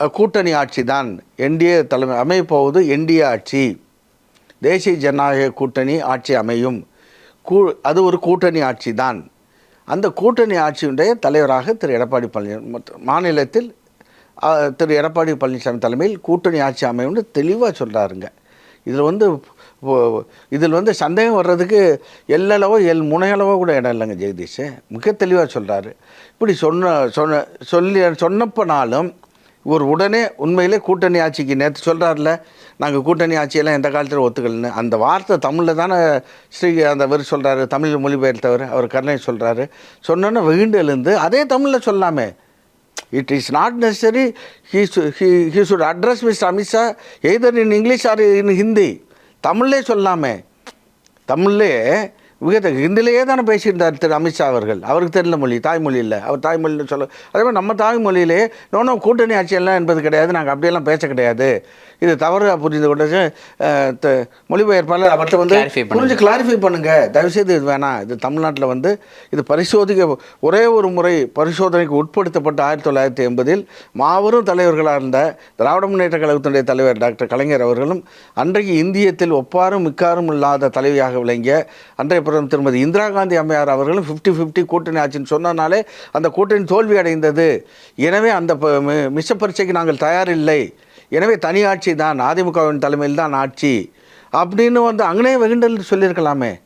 கூட்டணி ஆட்சி தான் என்டிஏ தலைமை அமையப்போவது என்டிஏ ஆட்சி. தேசிய ஜனநாயக கூட்டணி ஆட்சி அமையும். கூ அது ஒரு கூட்டணி ஆட்சி தான் அந்த கூட்டணி ஆட்சியுடைய தலைவராக திரு எடப்பாடி பழனிசாமி மாநிலத்தில் திரு எடப்பாடி பழனிசாமி தலைமையில் கூட்டணி ஆட்சி அமையும்னு தெளிவாக சொல்கிறாருங்க இதில் வந்து இதில் வந்து சந்தேகம் வர்றதுக்கு எல்லளவோ எல் முனையளவோ கூட இடம் இல்லைங்க ஜெகதீஷ். மிக தெளிவாக சொல்கிறாரு இப்படி சொன்ன சொன்ன சொல்லி சொன்னப்பனாலும் இவர் உடனே உண்மையிலே கூட்டணி ஆட்சிக்கு நேற்று சொல்கிறார்ல நாங்கள் கூட்டணி ஆட்சியெல்லாம் எந்த காலத்தில் ஒத்துக்கலன்னு. அந்த வார்த்தை தமிழில் தானே ஸ்ரீ அந்த அவர் சொல்கிறாரு தமிழ் மொழிபெயர்த்தவர் அவர் கருணை சொல்கிறாரு சொன்னோன்னே வெகுண்டு எழுந்து அதே தமிழில் சொல்லாமே. It is not necessary he he should address mister Amit Shah either in English or in Hindi தமிழ்லே சொல்லாமே. தமிழ்லே விகத ஹிந்திலேயே தானே பேசியிருந்தார் திரு அமித்ஷா அவர்கள். அவருக்கு தெரியல மொழி தாய்மொழி இல்லை. அவர் தாய்மொழியில் சொல்ல அதே மாதிரி நம்ம தாய்மொழியிலே நோனோ கூட்டணி ஆட்சியெல்லாம் என்பது கிடையாது நாங்கள் அப்படியெல்லாம் பேச கிடையாது. இது தவறு புரிந்து த- மொழிபெயர்ப்பாளர் அவர்கிட்ட வந்து. புரிஞ்சு கிளாரிஃபை பண்ணுங்க. தயவுசெய்து இது வேணாம். இது தமிழ்நாட்டில் வந்து இது பரிசோதிக்க ஒரே ஒரு முறை பரிசோதனைக்கு உட்படுத்தப்பட்ட ஆயிரத்தி தொள்ளாயிரத்தி எண்பதில் மாபெரும் தலைவர்களாக இருந்த திராவிட முன்னேற்ற கழகத்தினுடைய தலைவர் டாக்டர் கலைஞர் அவர்களும் அன்றைக்கு இந்தியத்தில் ஒப்பாரும் மிக்காரும் இல்லாத தலைவியாக விளங்கிய அன்றைய பிரதமர் திருமதி இந்திரா காந்தி அம்மையார் அவர்களும் ஃபிஃப்டி ஃபிஃப்டி கூட்டணி ஆட்சின்னு சொன்னனாலே அந்த கூட்டணி தோல்வி அடைந்தது. எனவே அந்த ப- மிஷ பரீட்சைக்கு நாங்கள் தயாரில்லை. எனவே தனி ஆட்சி தான் அதிமுகவின் தலைமையில் தான் ஆட்சி. அப்படின்னு வந்து அங்கனே வெகுண்டல் சொல்லியிருக்கலாமே.